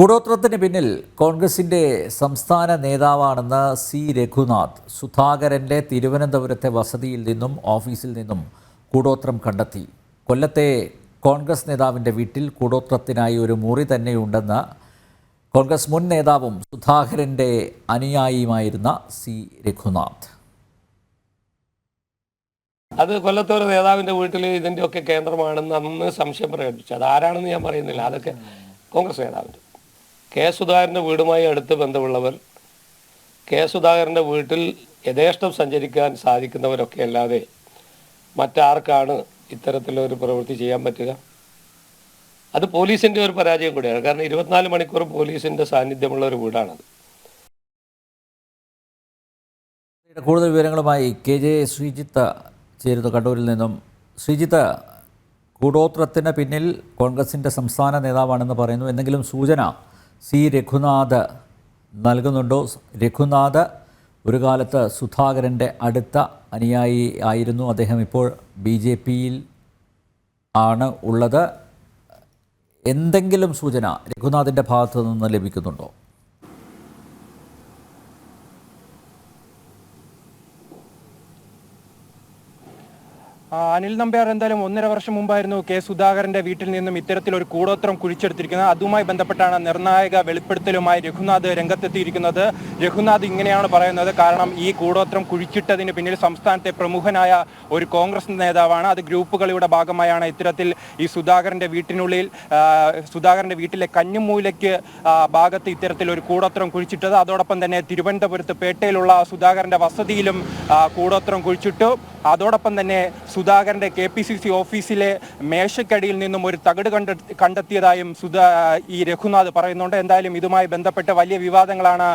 കൂടോത്രത്തിന് പിന്നിൽ കോൺഗ്രസിന്റെ സംസ്ഥാന നേതാവാണെന്ന് സി. രഘുനാഥ് സുധാകരന്റെ തിരുവനന്തപുരത്തെ വസതിയിൽ നിന്നും ഓഫീസിൽ നിന്നും കൂടോത്രം കണ്ടെത്തി. കൊല്ലത്തെ കോൺഗ്രസ് നേതാവിന്റെ വീട്ടിൽ കൂടോത്രത്തിനായി ഒരു മുറി തന്നെയുണ്ടെന്ന് കോൺഗ്രസ് മുൻ നേതാവും സുധാകരന്റെ അനുയായിയുമായിരുന്ന സി. രഘുനാഥ്. അത് കൊല്ലത്തെ ഒരു നേതാവിന്റെ വീട്ടിൽ ഇതിന്റെ ഒക്കെ കേന്ദ്രമാണെന്ന് അന്ന് സംശയം പ്രകടിപ്പിച്ചു. അത് ആരാണെന്ന് ഞാൻ പറയുന്നില്ല. അതൊക്കെ കോൺഗ്രസ് നേതാവിന്റെ. കെ സുധാകരന്റെ വീടുമായി അടുത്ത് ബന്ധമുള്ളവർ കെ സുധാകരന്റെ വീട്ടിൽ യഥേഷ്ടം സഞ്ചരിക്കാൻ സാധിക്കുന്നവരൊക്കെ അല്ലാതെ മറ്റാർക്കാണ് ഇത്തരത്തിലൊരു പ്രവൃത്തി ചെയ്യാൻ പറ്റുക? അത് പോലീസിന്റെ ഒരു പരാജയം കൂടിയാണ്. കാരണം ഇരുപത്തിനാല് മണിക്കൂർ പോലീസിന്റെ സാന്നിധ്യമുള്ള ഒരു വീടാണത്. കൂടുതൽ വിവരങ്ങളുമായി കെ ജെ ശ്രീജിത്ത് ചേരുന്നു കണ്ണൂരിൽ നിന്നും. ശ്രീജിത്ത് കൂടോത്രത്തിന് പിന്നിൽ കോൺഗ്രസിന്റെ സംസ്ഥാന നേതാവാണെന്ന് പറയുന്നു. എന്തെങ്കിലും സൂചന സി രഘുനാഥ് നൽകുന്നുണ്ടോ? രഘുനാഥ് ഒരു കാലത്ത് സുധാകരന്റെ അടുത്ത അനുയായി ആയിരുന്നു. അദ്ദേഹം ഇപ്പോൾ ബി ജെ പിയിൽ ആണ് ഉള്ളത്. എന്തെങ്കിലും സൂചന രഘുനാഥിന്റെ ഭാഗത്തു നിന്ന് ലഭിക്കുന്നുണ്ടോ? അനിൽ നമ്പ്യാർ എന്തായാലും ഒന്നര വർഷം മുമ്പായിരുന്നു കെ സുധാകരന്റെ വീട്ടിൽ നിന്നും ഇത്തരത്തിൽ ഒരു കൂടോത്രം കുഴിച്ചെടുത്തിരിക്കുന്നത്. അതുമായി ബന്ധപ്പെട്ടാണ് നിർണായക വെളിപ്പെടുത്തലുമായി രഘുനാഥ് രംഗത്തെത്തിയിരിക്കുന്നത്. രഘുനാഥ് ഇങ്ങനെയാണ് പറയുന്നത്. കാരണം ഈ കൂടോത്രം കുഴിച്ചിട്ടതിന് പിന്നിൽ സംസ്ഥാനത്തെ പ്രമുഖനായ ഒരു കോൺഗ്രസ് നേതാവാണ്. അത് ഗ്രൂപ്പുകളുടെ ഭാഗമായാണ് ഇത്തരത്തിൽ ഈ സുധാകരന്റെ വീട്ടിനുള്ളിൽ സുധാകരന്റെ വീട്ടിലെ കഞ്ഞിമൂലയ്ക്ക് ഭാഗത്ത് ഇത്തരത്തിൽ ഒരു കൂടോത്രം കുഴിച്ചിട്ടത്. അതോടൊപ്പം തന്നെ തിരുവനന്തപുരത്ത് പേട്ടയിലുള്ള സുധാകരന്റെ വസതിയിലും കൂടോത്രം കുഴിച്ചിട്ടു. അതോടൊപ്പം തന്നെ സുധാകരന്റെ കെ പി സി സി ഓഫീസിലെ മേശക്കടിയിൽ നിന്നും ഒരു തകിട് കണ്ട കണ്ടെത്തിയതായും സുധാ ഈ രഘുനാഥ് പറയുന്നുണ്ട്. എന്തായാലും ഇതുമായി ബന്ധപ്പെട്ട് വലിയ വിവാദങ്ങളാണ്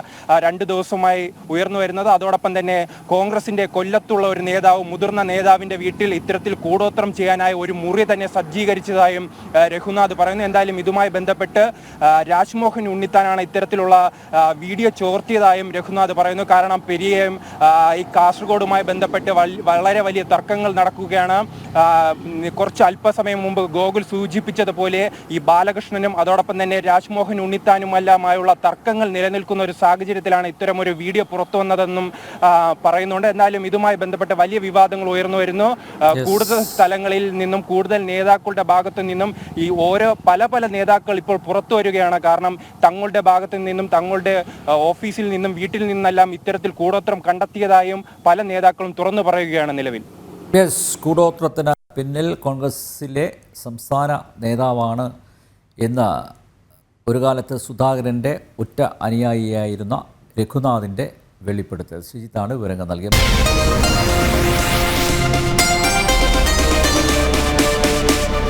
രണ്ട് ദിവസമായി ഉയർന്നു വരുന്നത്. അതോടൊപ്പം തന്നെ കോൺഗ്രസിന്റെ കൊല്ലത്തുള്ള ഒരു നേതാവ് മുതിർന്ന നേതാവിന്റെ വീട്ടിൽ ഇത്തരത്തിൽ കൂടോത്രം ചെയ്യാനായി ഒരു മുറി തന്നെ സജ്ജീകരിച്ചതായും രഘുനാഥ് പറയുന്നു. എന്തായാലും ഇതുമായി ബന്ധപ്പെട്ട് രാജ്മോഹൻ ഉണ്ണിത്താനാണ് ഇത്തരത്തിലുള്ള വീഡിയോ ചോർത്തിയതായും രഘുനാഥ് പറയുന്നു. കാരണം പെരിയയും ഈ കാസർഗോഡുമായി ബന്ധപ്പെട്ട് വളരെ വലിയ തർക്കങ്ങൾ നടക്കുകയാണ്. ഉം, കുറച്ച് അല്പസമയം മുമ്പ് ഗോകുൽ സൂചിപ്പിച്ചതുപോലെ ഈ ബാലകൃഷ്ണനും അതോടൊപ്പം തന്നെ രാജ്മോഹൻ ഉണ്ണിത്താനുമെല്ലാമായുള്ള തർക്കങ്ങൾ നിലനിൽക്കുന്ന ഒരു സാഹചര്യത്തിലാണ് ഇത്തരം ഒരു വീഡിയോ പുറത്തു വന്നതെന്നും പറയുന്നുണ്ട്. എന്നാലും ഇതുമായി ബന്ധപ്പെട്ട് വലിയ വിവാദങ്ങൾ ഉയർന്നു വരുന്നു. കൂടുതൽ സ്ഥലങ്ങളിൽ നിന്നും കൂടുതൽ നേതാക്കളുടെ ഭാഗത്തു നിന്നും ഈ ഓരോ പല പല നേതാക്കൾ ഇപ്പോൾ പുറത്തു വരികയാണ്. കാരണം തങ്ങളുടെ ഭാഗത്തു നിന്നും തങ്ങളുടെ ഓഫീസിൽ നിന്നും വീട്ടിൽ നിന്നെല്ലാം ഇത്തരത്തിൽ കൂടോത്രം കണ്ടെത്തിയതായും പല നേതാക്കളും തുറന്നു പറയുകയാണ് നിലവിൽ. എസ് കൂടോത്രത്തിന് പിന്നിൽ കോൺഗ്രസിലെ സംസ്ഥാന നേതാവാണ് എന്ന് ഒരു കാലത്ത് സുധാകരന്റെ ഒറ്റ അനുയായിയായിരുന്ന രഘുനാഥിന്റെ വെളിപ്പെടുത്തൽ. ശ്രീജിത്താണ് വിവരങ്ങൾ നൽകിയത്.